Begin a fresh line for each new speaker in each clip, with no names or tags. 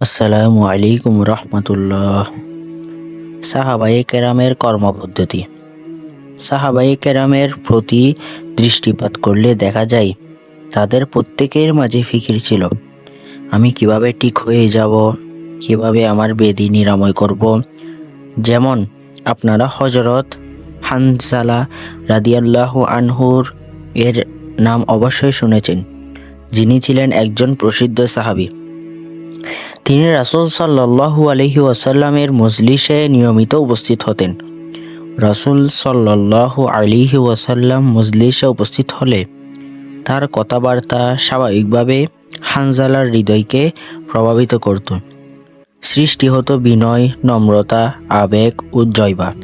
আসসালামু আলাইকুম রহমতুল্লাহ। সাহাবায়ে কেরামের কর্মপদ্ধতি। সাহাবাই কেরামের প্রতি দৃষ্টিপাত করলে দেখা যায়, তাদের প্রত্যেকের মাঝে ফিকির ছিল। আমি কীভাবে ঠিক হয়ে যাব? কীভাবে আমার বেদি নিরাময় করব? যেমন, আপনারা হজরত হানজালা রাদিয়াল্লাহু আনহুর এর নাম অবশ্যই শুনেছেন। যিনি ছিলেন একজন প্রসিদ্ধ সাহাবী। তিনি রাসুল সাল্লাহু আলহি ওয়াসাল্লামের মজলিসে নিয়মিত উপস্থিত হতেন। রাসুল সাল্লাহু আলিহি ওয়াসাল্লাম মজলিসে উপস্থিত হলে তার কথাবার্তা স্বাভাবিকভাবে হানজালার হৃদয়কে প্রভাবিত করত। সৃষ্টি হতো বিনয়, নম্রতা, আবেগ ও জয়বা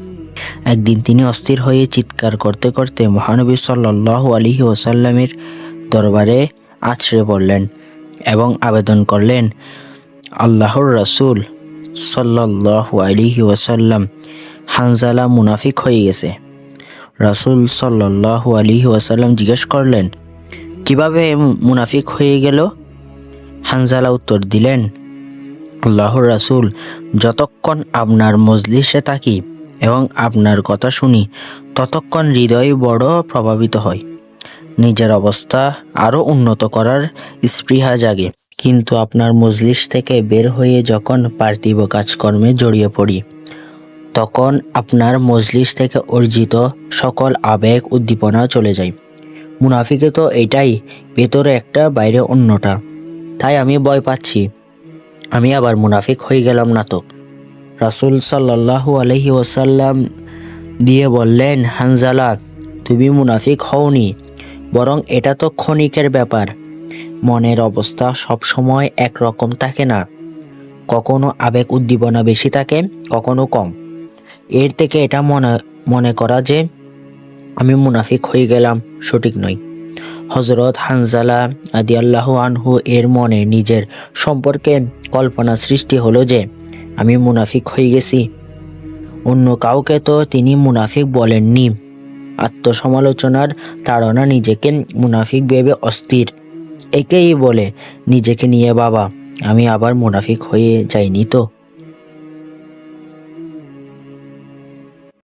একদিন তিনি অস্থির হয়ে চিৎকার করতে করতে মহানবী সাল্লাহু আলিহি ওয়াসাল্লামের দরবারে আছড়ে পড়লেন। এবং আবেদন করলেন। আল্লাহর রাসূল সাল্লাল্লাহু আলাইহি ওয়াসাল্লাম হানজালা মুনাফিক হয়ে গেছে। রাসূল সাল্লাল্লাহু আলাইহি ওয়াসাল্লাম জিজ্ঞেস করলেন, কীভাবে মুনাফিক হয়ে গেল? হানজালা উত্তর দিলেন, আল্লাহর রাসুল যতক্ষণ আপনার মজলিসে থাকি এবং আপনার কথা শুনি, ততক্ষণ হৃদয় বড় প্রভাবিত হয়। নিজের অবস্থা আরও উন্নত করার স্পৃহা জাগে। কিন্তু আপনার মজলিস থেকে বের হয়ে যখন পার্থিব কাজকর্মে জড়িয়ে পড়ি, তখন আপনার মজলিস থেকে অর্জিত সকল আবেগ উদ্দীপনা চলে যায়। মুনাফিকে তো এটাই, ভেতরে একটা, বাইরে অন্যটা। তাই আমি ভয় পাচ্ছি। আমি আবার মুনাফিক হয়ে গেলাম না তো। রাসুল সাল্লাহু আলহি ওসাল্লাম দিয়ে বললেন হানজালা তুমি মুনাফিক হওনি। বরং এটা তো ক্ষণিকের ব্যাপার। মনের অবস্থা সবসময় একরকম থাকে না। কখনো আবেগ উদ্দীপনা বেশি থাকে, কখনো কম। এর থেকে এটা মনে মনে করা যে আমি মুনাফিক হয়ে গেলাম, সঠিক নয় হজরত হানজালা আদি আল্লাহ আনহু এর মনে নিজের সম্পর্কে কল্পনা সৃষ্টি হলো যে আমি মুনাফিক হয়ে গেছি। অন্য কাউকে তো তিনি মুনাফিক বলেননি। আত্মসমালোচনার তাড়না নিজেকে মুনাফিক ভেবে অস্থির। একেই বলে, নিজেকে নিয়ে বাবা, আমি আবার মুনাফিক হয়ে যাইনি তো।